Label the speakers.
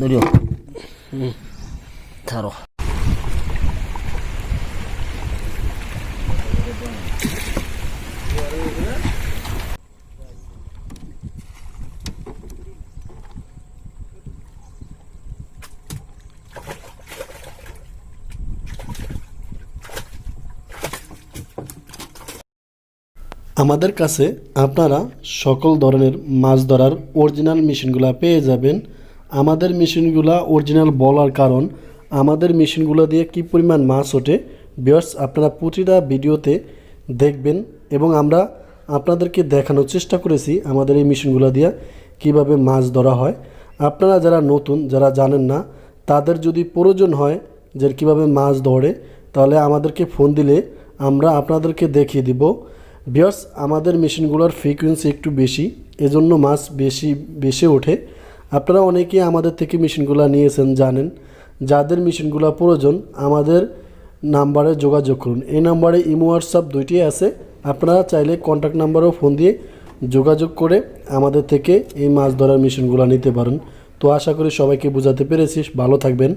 Speaker 1: ধরিও ছাড়ো
Speaker 2: আমাদের কাছে আপনারা সকল ধরনের মাছ ধরার অরিজিনাল মেশিনগুলো পেয়ে যাবেন। আমাদের মেশিনগুলো অরিজিনাল বলার কারণ, আমাদের মেশিনগুলো দিয়ে কী পরিমাণ মাছ ওঠে বিয়ার্স আপনারা প্রতিটা ভিডিওতে দেখবেন এবং আমরা আপনাদেরকে দেখানোর চেষ্টা করেছি আমাদের এই মেশিনগুলো দিয়ে কীভাবে মাছ ধরা হয়। আপনারা যারা নতুন, যারা জানেন না, তাদের যদি প্রয়োজন হয় যে কীভাবে মাছ ধরে, তাহলে আমাদেরকে ফোন দিলে আমরা আপনাদেরকে দেখিয়ে দিব। বিয়ার্স আমাদের মেশিনগুলোর ফ্রিকোয়েন্সি একটু বেশি, এজন্য মাছ বেশি বেশি ওঠে। আপনারা অনেকেই আমাদের থেকে মেশিনগুলো নিয়েছেন, জানেন। যাদের মেশিনগুলো প্রয়োজন, আমাদের নাম্বারে যোগাযোগ করুন। এই নাম্বারে ইমো, হোয়াটসঅ্যাপ দুইটি আছে। আপনারা চাইলে কন্ট্যাক্ট নাম্বারেও ফোন দিয়ে যোগাযোগ করে আমাদের থেকে এই মাছ ধরার মেশিনগুলো নিতে পারেন। তো আশা করি সবাইকে বোঝাতে পেরেছিস ভালো থাকবেন।